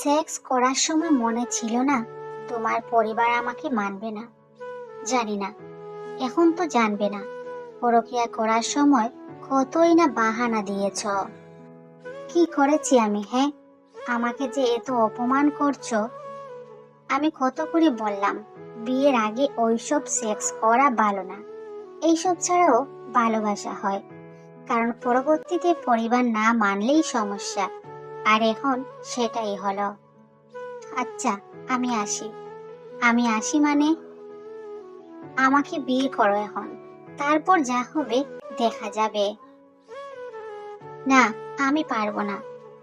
Sex করার সময় মনে ছিল না, তোমার পরিবার আমাকে মানবে না। জানি না, এখন তো জানবে না, পরকিয়া করার সময় কতই না বাহানা দিয়েছ। কি করেছি আমি হ্যাঁ? আমাকে যে এত অপমান করছ? আমি কত করে বললাম, বিয়ের আগে ওইসব সেক্স করা ভালো না। এইসব ছাড়াও ভালোবাসা হয়, কারণ পরবর্তীতে পরিবার না মানলেই সমস্যা। আর এখন সেটাই হলো। আচ্ছা আমি আসি। আমি আসি মানে? আমাকে বিয়ে করো এখন। তারপর যা হবে দেখা যাবে। না, আমি পারব না।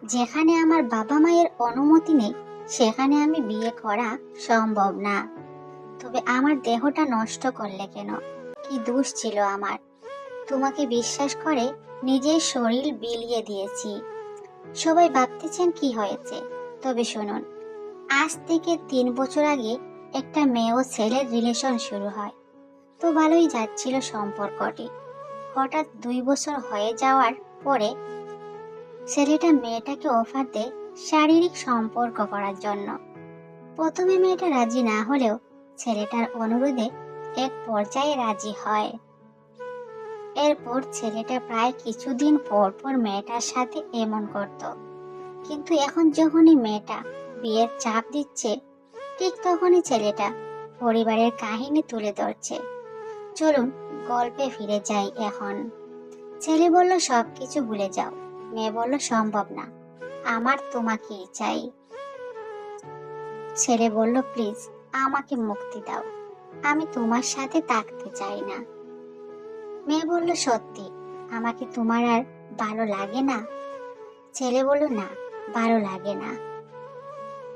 যেখানে আমার বাবা মায়ের অনুমতি নেই, সেখানে আমি বিয়ে করা সম্ভব না। তবে আমার দেহটা নষ্ট করলে কেন? কি দোষ ছিল আমার? তোমাকে বিশ্বাস করে নিজের শরীর বিলিয়ে দিয়েছি। সবাই ভাবতেছেন কি হয়েছে। তবে শুনুন, আজ থেকে তিন বছর আগে একটা মেয়ে ও ছেলের রিলেশন শুরু হয়। তো ভালোই যাচ্ছিল সম্পর্কটি। হঠাৎ দুই বছর হয়ে যাওয়ার পরে ছেলেটা মেয়েটাকে অফার দেয় শারীরিক সম্পর্ক করার জন্য। প্রথমে মেয়েটা রাজি না হলেও ছেলেটার অনুরোধে এক পর্যায়ে রাজি হয়। এরপর ছেলেটা প্রায় কিছুদিন পর পর মেয়েটার সাথে এমন করত। কিন্তু এখন যখনই মেয়েটা বিয়ের চাপ দিচ্ছে, ঠিক তখনই ছেলেটা পরিবারের কাহিনী তুলে ধরছে। চলুন গল্পে ফিরে যাই এখন। ছেলে বলল সব কিছু ভুলে যাও। মেয়ে বলল, সম্ভব না। আমার তোমাকেই চাই। ছেলে বলল, প্লিজ, আমাকে মুক্তি দাও। আমি তোমার সাথে থাকতে চাই না। মেয়ে বলল, সত্যি, আমাকে তোমার আর ভালো লাগে না? ছেলে বলল, না, ভালো লাগে না।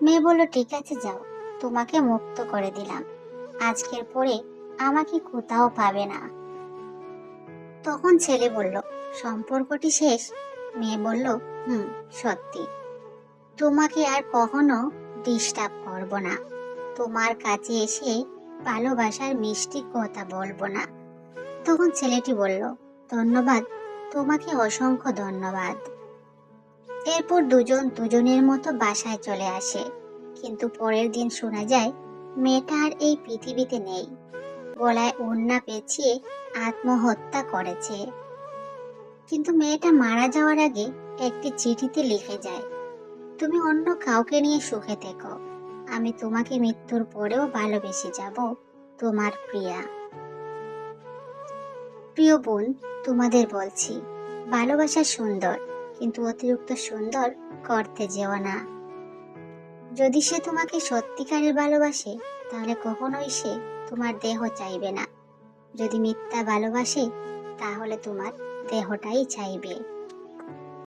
মেয়ে বলল, ঠিক আছে, যাও, তোমাকে মুক্ত করে দিলাম। আজকের পরে আমাকে কোথাও পাবে না। তখন ছেলে বলল, সম্পর্কটি শেষ? মেয়ে বলল, হুম, সত্যি। তোমাকে আর কখনো ডিস্টার্ব করব না। তোমার কাছে এসে ভালোবাসার মিষ্টি কথা বলব না। তখন ছেলেটি বলল, ধন্যবাদ, তোমাকে অসংখ্য ধন্যবাদ। এরপর দুজন দুজনের মতো বাসায় চলে আসে। কিন্তু পরের দিন শোনা যায়, মেয়েটা আর এই পৃথিবীতে নেই। গলায় ওড়না পেঁচিয়ে আত্মহত্যা করেছে। কিন্তু মেয়েটা মারা যাওয়ার আগে একটি চিঠিতে লিখে যায়, তুমি অন্য কাউকে নিয়ে সুখে থেকো। আমি তোমাকে মৃত্যুর পরেও ভালোবেসে যাব, তোমার প্রিয়া। প্রিয় বোন, তোমাদের বলছি, ভালোবাসা সুন্দর, কিন্তু অতিরিক্ত সুন্দর করতে যেও না। যদি সে তোমাকে সত্যিকারের ভালোবাসে, তাহলে কখনোই সে তোমার দেহ চাইবে না। যদি মিথ্যা ভালোবাসে, তাহলে তোমার দেহটাই চাইবে।